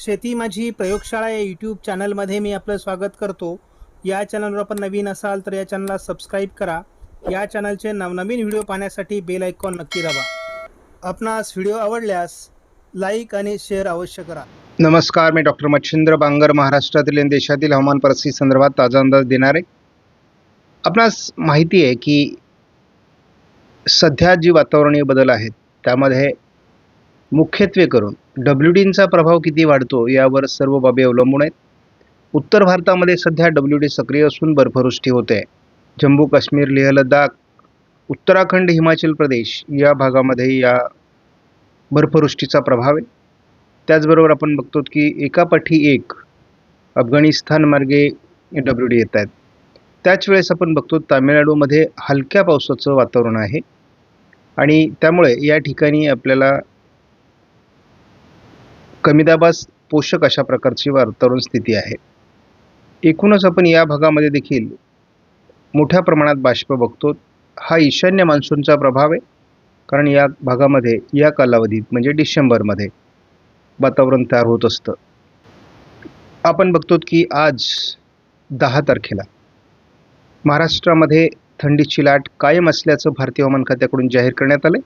शेती माझी प्रयोगशाळा या यूट्यूब चॅनलमध्ये मी आपलं स्वागत करतो. या चॅनलवर आपण नवीन असाल तर या चॅनलला सबस्क्राईब करा. या चॅनलचे नवनवीन व्हिडिओ पाहण्यासाठी बेल आयकॉन नक्की दाबा. आपणास व्हिडिओ आवडल्यास लाईक आणि शेअर अवश्य करा. नमस्कार मी डॉक्टर मच्छिंद्र बांगर महाराष्ट्रातील आणि देशातील हवामान परिस्थिती संदर्भात ताजा अंदाज देणार. आहे आपणास माहिती आहे की सध्या जी वातावरणीय बदल आहेत त्यामध्ये मुख्यत्वे करून डब्ल्यू डींचा प्रभाव किती वाढतो यावर सर्व बाबी अवलंबून आहेत. उत्तर भारतामध्ये सध्या डब्ल्यू डी सक्रिय असून बर्फवृष्टी होते. जम्मू काश्मीर लेह लडाख उत्तराखंड हिमाचल प्रदेश या भागामध्ये या बर्फवृष्टीचा प्रभाव आहे. त्याचबरोबर आपण बघतो की एकापाठी एक अफगाणिस्तान मार्गे डब्ल्यू डी येत आहेत. त्याच वेळेस आपण बघतो तामिळनाडूमध्ये हलक्या पावसाचं वातावरण आहे. आणि त्यामुळे या ठिकाणी आपल्याला कमी दाबास पोषक अशा प्रकारची वातावरण स्थिती आहे. एकूणच आपण या भागामध्ये देखील मोठ्या प्रमाणात बाष्प बघतो. हा ईशान्य मान्सूनचा प्रभाव आहे. कारण या भागामध्ये या कालावधीत म्हणजे डिसेंबरमध्ये वातावरण तयार होत असतं. आपण बघतो की आज दहा तारखेला महाराष्ट्रामध्ये थंडीची लाट कायम असल्याचं भारतीय हवामान खात्याकडून जाहीर करण्यात आलं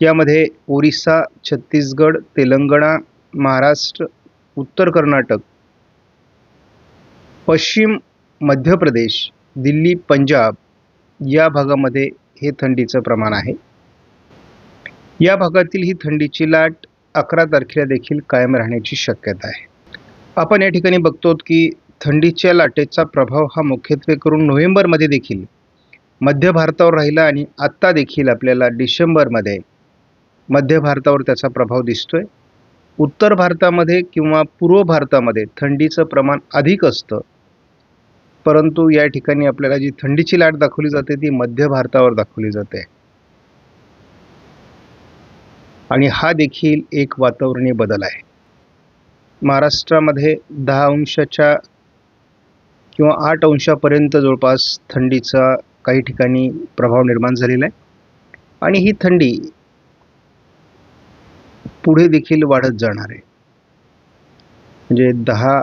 यामध्ये ओरिसा छत्तीसगड तेलंगणा महाराष्ट्र उत्तर कर्नाटक पश्चिम मध्य प्रदेश दिल्ली पंजाब या भागामध्ये हे थंडीचं प्रमाण आहे. या भागातील ही थंडीची लाट अकरा तारखेला देखील कायम राहण्याची शक्यता आहे. आपण या ठिकाणी बघतो की थंडीच्या लाटेचा प्रभाव हा मुख्यत्वे करून नोव्हेंबरमध्ये देखील मध्य भारतावर राहिला आणि आत्ता देखील आपल्याला डिसेंबरमध्ये मध्य भारतावर त्याचा प्रभाव दिसतोय. उत्तर भारतामध्ये किंवा पूर्व भारतामध्ये थंडीचं प्रमाण अधिक असतं. परंतु या ठिकाणी आपल्याला जी थंडीची लाट दाखवली जाते ती मध्य भारतावर दाखवली जाते. आणि हा देखील एक वातावरणीय बदल आहे. महाराष्ट्रामध्ये दहा अंशाच्या किंवा आठ अंशापर्यंत जवळपास थंडीचा काही ठिकाणी प्रभाव निर्माण झालेला आहे. आणि ही थंडी पुढे देखील वाढत जाणार आहे. म्हणजे दहा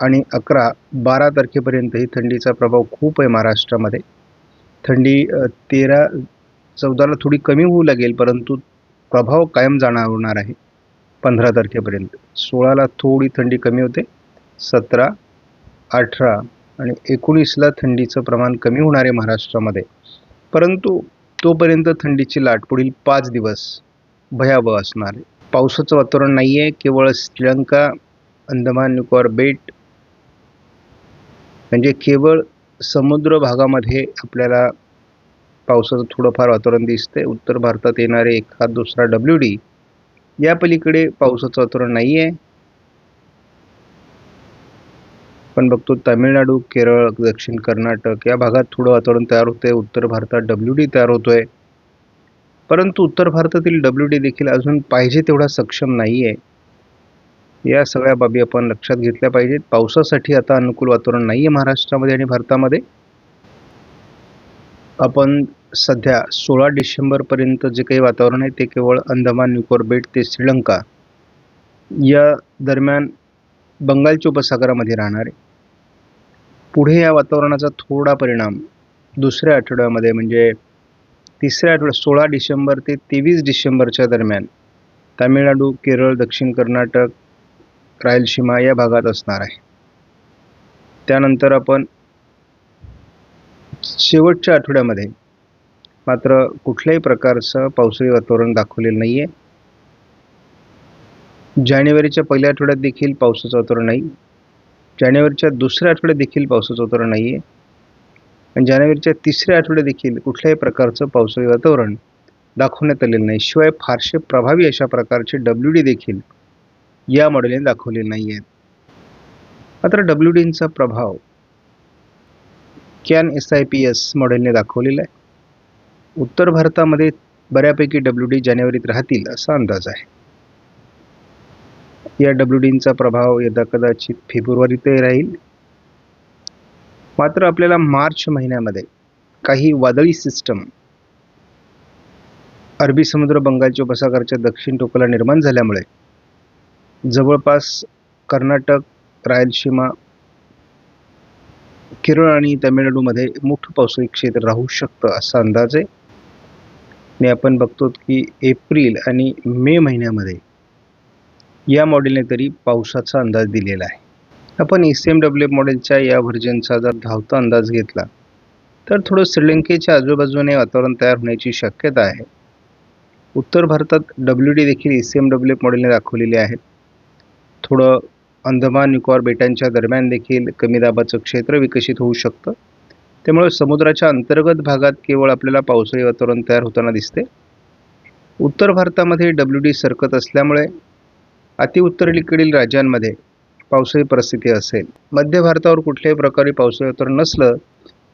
आणि अकरा बारा तारखेपर्यंत ही थंडीचा प्रभाव खूप आहे महाराष्ट्रामध्ये. थंडी तेरा चौदाला थोडी कमी होऊ लागेल परंतु प्रभाव कायम जाणवणार आहे पंधरा तारखेपर्यंत. सोळाला थोडी थंडी कमी होते सतरा अठरा आणि एकोणीसला थंडीचं प्रमाण कमी होणार आहे महाराष्ट्रामध्ये. परंतु तोपर्यंत थंडीची लाट पुढील पाच दिवस भयावह असणार आहे. पावसाचं वातावरण नाही आहे केवळ श्रीलंका अंदमान निकोबार बेट म्हणजे केवळ समुद्र भागामध्ये आपल्याला पावसाचं थोडंफार वातावरण दिसतंय. उत्तर भारतात येणारे एखाद दुसरा डब्ल्यू डी या पलीकडे पावसाचं वातावरण नाही आहे आपण बघतो तामिळनाडू केरळ दक्षिण कर्नाटक या भागात थोडं वातावरण तयार होतंय. उत्तर भारतात डब्ल्यू डी तयार होतोय. परंतु उत्तर भारतातील डब्ल्यू डी देखील अजून पाहिजे तेवढा सक्षम नाही आहे या सगळ्या बाबी आपण लक्षात घेतल्या पाहिजेत. पावसासाठी आता अनुकूल वातावरण नाही आहे महाराष्ट्रामध्ये आणि भारतामध्ये. आपण सध्या सोळा डिसेंबरपर्यंत जे काही वातावरण आहे ते केवळ अंदमान निकोबार बेट ते श्रीलंका या दरम्यान बंगालच्या उपसागरामध्ये राहणार आहे. पुढे या वातावरणाचा थोडा परिणाम दुसऱ्या आठवड्यामध्ये म्हणजे तिसऱ्या आठवड्यात सोळा डिसेंबर ते तेवीस डिसेंबरच्या दरम्यान तामिळनाडू केरळ दक्षिण कर्नाटक रायलसीमा या भागात असणार आहे. त्यानंतर आपण शेवटच्या आठवड्यामध्ये मात्र कुठल्याही प्रकारचं पावसाळी वातावरण दाखवलेलं नाही आहे जानेवारीच्या पहिल्या आठवड्यात देखील पावसाचं वातावरण नाही. जानेवारीच्या दुसऱ्या आठवड्यात देखील पावसाचं वातावरण नाही आहे आणि जानेवारीच्या तिसऱ्या आठवड्यात देखील कुठल्याही प्रकारचं पावसाळी वातावरण दाखवण्यात आलेलं नाही. शिवाय फारसे प्रभावी अशा प्रकारचे डब्ल्यू डी देखील या मॉडेलने दाखवले नाही आहेत मात्र डब्ल्यू डींचा प्रभाव Can S I P S मॉडेलने दाखवलेला आहे. उत्तर भारतामध्ये बऱ्यापैकी डब्ल्यू डी जानेवारीत राहतील असा अंदाज आहे. या डब्ल्यू डींचा प्रभाव यदा कदाचित फेब्रुवारीतही राहील मात्र आपल्याला मार्च महिन्यामध्ये काही वादळी सिस्टम अरबी समुद्र बंगालच्या उपसागराच्या दक्षिण टोकाला निर्माण झाल्यामुळे जवळपास कर्नाटक रायलसीमा केरळ आणि तामिळनाडूमध्ये मोठं पावसाळी क्षेत्र राहू शकतं असा अंदाज आहे. आणि आपण बघतो की एप्रिल आणि मे महिन्यामध्ये या मॉडेलने तरी पावसाचा अंदाज दिलेला आहे. आपण एस एम डब्ल्यू मॉडेलच्या या व्हर्जनचा जर धावता अंदाज घेतला तर थोडं श्रीलंकेच्या आजूबाजूने वातावरण तयार होण्याची शक्यता आहे. उत्तर भारतात डब्ल्यू डी देखील एस एम डब्ल्यू मॉडेलने दाखवलेले आहेत थोडं अंदमान निकोबार बेटांच्या दरम्यान देखील कमी दाबाचं क्षेत्र विकसित होऊ शकतं. त्यामुळे समुद्राच्या अंतर्गत भागात केवळ आपल्याला पावसाळी वातावरण तयार होताना दिसते. उत्तर भारतामध्ये डब्ल्यू डी सरकत असल्यामुळे अतिउत्तरेकडील राज्यांमध्ये पावसाळी परिस्थिती असेल. मध्य भारतावर कुठल्याही प्रकारे पावसाळी वातावरण नसलं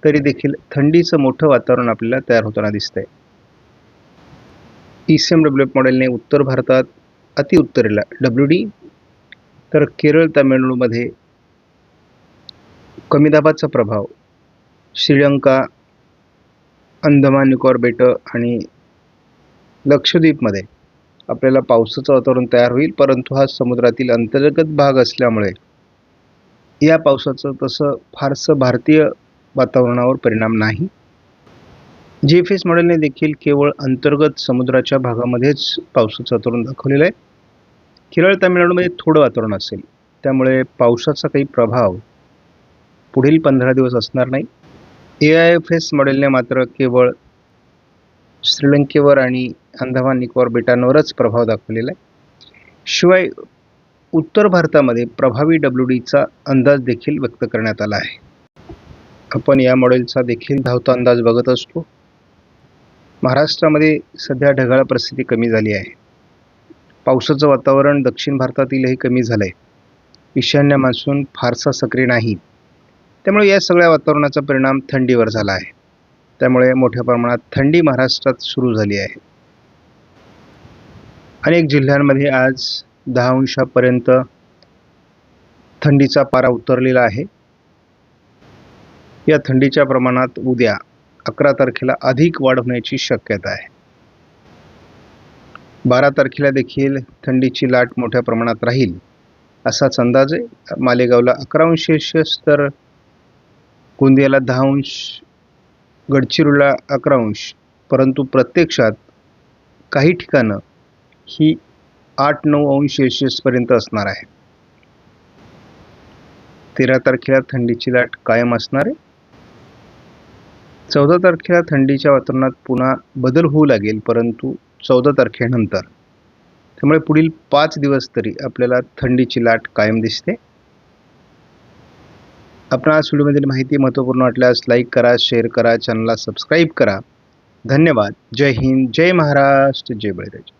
तरी देखील थंडीचं मोठं वातावरण आपल्याला तयार होताना दिसतंय. ई सी एम डब्ल्यू मॉडेलने उत्तर भारतात अति उत्तरेला डब्ल्यू डी तर केरळ तामिळनाडूमध्ये कमी दाबाचा प्रभाव श्रीलंका अंदमान निकोबार बेटं आणि लक्षद्वीपमध्ये आपल्याला पावसाचं वातावरण तयार होईल परंतु हा समुद्रातील अंतर्गत भाग असल्यामुळे या पावसाचं तसं फारसं भारतीय वातावरणावर परिणाम नाही. जी एफ एस मॉडेलने देखील केवळ अंतर्गत समुद्राच्या भागामध्येच पावसाचं वातावरण दाखवलेलं आहे. केरळ तामिळनाडूमध्ये थोडं वातावरण असेल त्यामुळे पावसाचा काही प्रभाव पुढील पंधरा दिवस असणार नाही. ए आय एफ एस मॉडेलने मात्र केवळ श्रीलंकेवर आणि अंदमान निकोबार बेटांवरच प्रभाव दाखवलेला आहे. शिवाय उत्तर भारतामध्ये प्रभावी डब्ल्यू डीचा अंदाज देखील व्यक्त करण्यात आला आहे. आपण या मॉडेलचा देखील धावता अंदाज बघत असतो. महाराष्ट्रामध्ये सध्या ढगाळ परिस्थिती कमी झाली आहे. पावसाचं वातावरण दक्षिण भारतातीलही कमी झालं आहे ईशान्य मान्सून फारसा सक्रिय नाही. त्यामुळे या सगळ्या वातावरणाचा परिणाम थंडीवर झाला आहे. त्यामुळे मोठ्या प्रमाणात थंडी महाराष्ट्रात सुरू झाली आहे. अनेक जिल्ह्यांमध्ये आज दहा अंशापर्यंत थंडीचा पारा उतरलेला आहे. या थंडीच्या प्रमाणात उद्या अकरा तारखेला अधिक वाढ होण्याची शक्यता आहे. बारा तारखेला देखील थंडीची लाट मोठ्या प्रमाणात राहील असाच अंदाज आहे. मालेगावला अकरा अंश तर गोंदियाला दहा अंश गडचिरोलीला अकरा अंश परंतु प्रत्यक्षात काही ठिकाणं ही आठ नऊ अंश सेल्सिअसपर्यंत असणार आहे. तेरा तारखेला थंडीची लाट कायम असणार आहे. चौदा तारखेला थंडीच्या वातावरणात पुन्हा बदल होऊ लागेल परंतु चौदा तारखेनंतर. त्यामुळे पुढील पाच दिवस तरी आपल्याला थंडीची लाट कायम दिसते. आपणास व्हिडिओमधील माहिती महत्त्वपूर्ण वाटल्यास लाईक करा शेअर करा चॅनलला सबस्क्राईब करा. धन्यवाद. जय हिंद जय महाराष्ट्र जय बळीराजा.